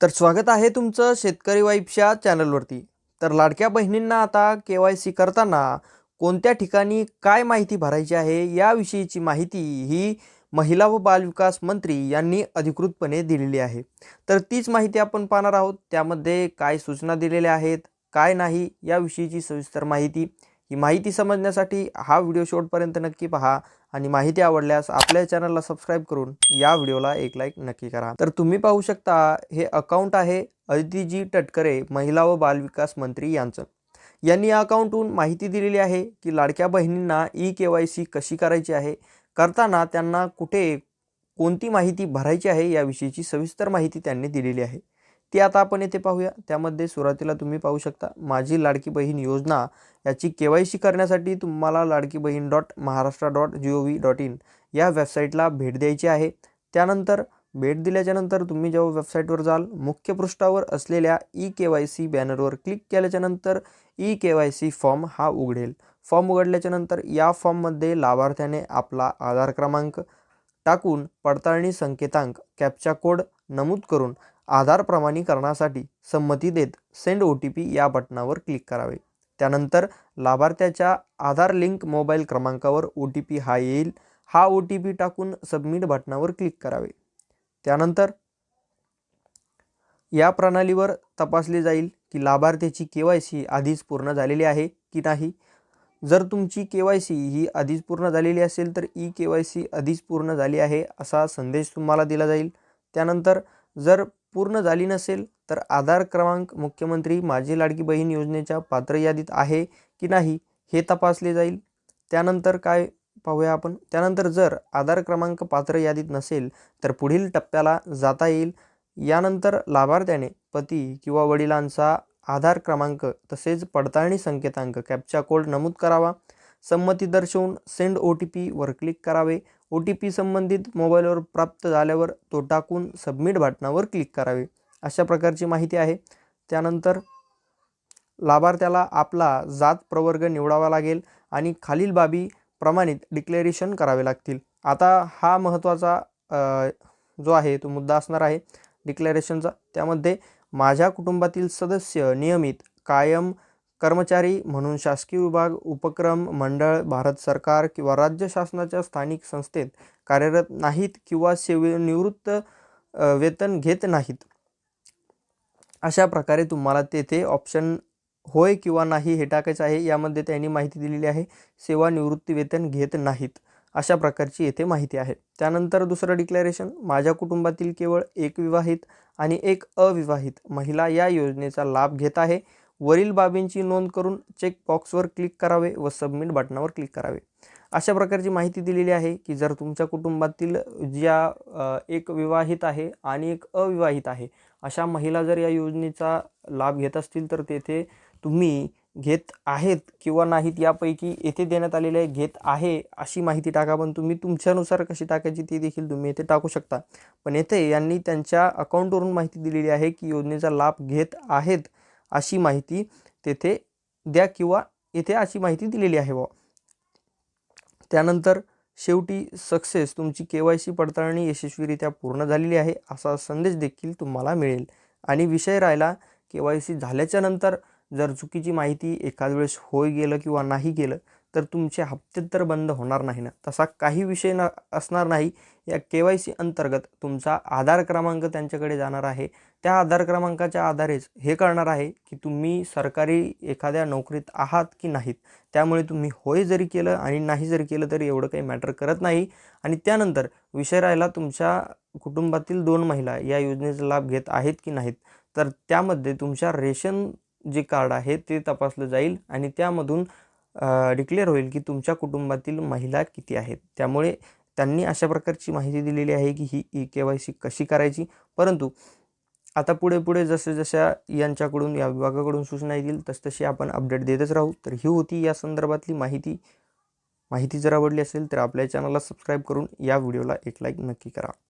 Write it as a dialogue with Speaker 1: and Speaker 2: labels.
Speaker 1: तर स्वागत आहे तुमचं शेतकरी वाईफच्या चॅनलवरती. तर लाडक्या बहिणींना आता के वाय सी करताना कोणत्या ठिकाणी काय माहिती भरायची आहे याविषयीची माहिती ही महिला व बालविकास मंत्री यांनी अधिकृतपणे दिलेली आहे. तर तीच माहिती आपण पाहणार आहोत. त्यामध्ये काय सूचना दिलेल्या आहेत काय नाही याविषयीची सविस्तर माहिती ही माहिती समजण्यासाठी हा व्हिडिओ शेवटपर्यंत नक्की पहा आणि माहिती आवडल्यास आपल्या चॅनलला सबस्क्राईब करून या व्हिडिओला एक लाईक नक्की करा. तर तुम्ही पाहू शकता हे अकाउंट आहे अदितीजी टटकरे महिला व बालविकास मंत्री यांचं. यांनी या अकाउंटहून माहिती दिलेली आहे की लाडक्या बहिणींना ई के वाय सी कशी करायची आहे करताना त्यांना कुठे कोणती माहिती भरायची आहे याविषयीची सविस्तर माहिती त्यांनी दिलेली आहे. ती आता आपण येथे पाहूया. त्यामध्ये सुरुवातीला तुम्ही पाहू शकता माझी लाडकी बहीण योजना याची के वाय सी करण्यासाठी तुम्हाला Ladki Bahin dot Maharashtra dot G O V dot in या वेबसाईटला भेट द्यायची आहे. त्यानंतर भेट दिल्याच्यानंतर तुम्ही जेव्हा वेबसाईटवर जाल मुख्य पृष्ठावर असलेल्या ई के वाय सी बॅनरवर क्लिक केल्याच्यानंतर e K Y C form हा उघडेल. फॉर्म उघडल्याच्यानंतर या फॉर्ममध्ये लाभार्थ्याने आपला आधार क्रमांक टाकून पडताळणी संकेतांक कॅपचा कोड नमूद करून आधार प्रमाणीकरणासाठी संमती देत सेंड ओ टी पी या बटनावर क्लिक करावे. त्यानंतर लाभार्थ्याच्या आधार लिंक मोबाईल क्रमांकावर ओ टी पी हा येईल. हा ओ टी पी टाकून सबमिट बटनावर क्लिक करावे. त्यानंतर या प्रणालीवर तपासले जाईल की लाभार्थ्याची के वाय सी आधीच पूर्ण झालेली आहे की नाही. जर तुमची के वाय सी ही आधीच पूर्ण झालेली असेल तर ई के वाय सी आधीच पूर्ण झाली आहे असा संदेश तुम्हाला दिला जाईल. त्यानंतर जर पूर्ण झाली नसेल तर आधार क्रमांक मुख्यमंत्री माझी लाडकी बहीण योजनेच्या पात्र यादीत आहे की नाही हे तपासले जाईल. त्यानंतर काय पाहूया आपण? त्यानंतर जर आधार क्रमांक पात्र यादीत नसेल तर पुढील टप्प्याला जाता येईल. यानंतर लाभार्थ्याने पती किंवा वडिलांचा आधार क्रमांक तसेच पडताळणी संकेतांक कॅपचा कोड नमूद करावा. संमती दर्शवून सेंड ओ टी पीवर क्लिक करावे. ओ टी पी संबंधित मोबाईलवर प्राप्त झाल्यावर तो टाकून सबमिट बटणावर क्लिक करावे अशा प्रकारची माहिती आहे. त्यानंतर लाभार्थ्याला आपला जात प्रवर्ग निवडावा लागेल आणि खालील बाबी प्रमाणित डिक्लेरेशन करावे लागतील. आता हा महत्त्वाचा जो आहे तो मुद्दा असणार आहे डिक्लेरेशनचा. त्यामध्ये माझ्या कुटुंबातील सदस्य नियमित कायम कर्मचारी म्हणून शासकीय विभाग उपक्रम मंडळ भारत सरकार किंवा राज्य शासनाच्या स्थानिक संस्थेत कार्यरत नाहीत किंवा सेवेनिवृत्त वेतन घेत नाहीत. अशा प्रकारे तुम्हाला तेथे ऑप्शन होय किंवा नाही हे टाकायचं आहे. यामध्ये त्यांनी माहिती दिलेली आहे सेवानिवृत्ती वेतन घेत नाहीत. अशा प्रकारची येथे माहिती आहे. त्यानंतर दुसरं डिक्लेरेशन माझ्या कुटुंबातील केवळ एक विवाहित आणि एक अविवाहित महिला या योजनेचा लाभ घेत आहे. वरील बाबींची नोंद करून चेक बॉक्सवर क्लिक करावे व सबमिट बटनावर क्लिक करावे. अशा प्रकारची माहिती दिलेली आहे की जर तुमच्या कुटुंबातील ज्या एक विवाहित आहे आणि एक अविवाहित आहे अशा महिला जर या योजनेचा लाभ घेत असतील तर तेथे तुम्ही घेत आहेत किंवा नाहीत यापैकी येथे देण्यात आलेले घेत आहे अशी माहिती टाका पण तुम्ही तुमच्यानुसार कशी टाकायची ती देखील तुम्ही येथे टाकू शकता. पण येथे यांनी त्यांच्या अकाउंटवरून माहिती दिलेली आहे की योजनेचा लाभ घेत आहेत अशी माहिती तेथे द्या किंवा येथे अशी माहिती दिलेली आहे बा त्यानंतर शेवटी सक्सेस तुमची के वाय सी पडताळणी यशस्वीरित्या पूर्ण झालेली आहे असा संदेश देखील तुम्हाला मिळेल. आणि विषय राहिला के वाय सी झाल्याच्यानंतर जर चुकीची माहिती एखाद वेळेस होय गेलं किंवा नाही गेलं तर तुमचे हप्ते तर बंद होणार नाही ना. तसा काही विषय न असणार नाही. या के वाय सी अंतर्गत तुमचा आधार क्रमांक त्यांच्याकडे जाणार आहे. त्या आधार क्रमांकाच्या आधारेच हे कळणार आहे की तुम्ही सरकारी एखाद्या नोकरीत आहात की नाहीत त्यामुळे तुम्ही होय जरी केलं आणि नाही जरी केलं तरी एवढं काही मॅटर करत नाही. आणि त्यानंतर विषय राहिला तुमच्या कुटुंबातील दोन महिला या योजनेचा लाभ घेत आहेत की नाहीत तर त्यामध्ये तुमच्या रेशन जे कार्ड आहे ते तपासलं जाईल आणि त्यामधून डिक्लेअर होईल की तुमच्या कुटुंबातील महिला किती आहेत. त्यामुळे त्यांनी अशा प्रकारची माहिती दिलेली आहे की ही ई के वाय सी कशी करायची. परंतु आता पुढे पुढे जसे जशा यांच्याकडून या विभागाकडून सूचना येतील तसतशी आपण अपडेट देतच राहू. तर ही होती या संदर्भातली माहिती. माहिती जर आवडली असेल तर आपल्या चॅनलला सबस्क्राईब करून या व्हिडिओला एक लाईक नक्की करा.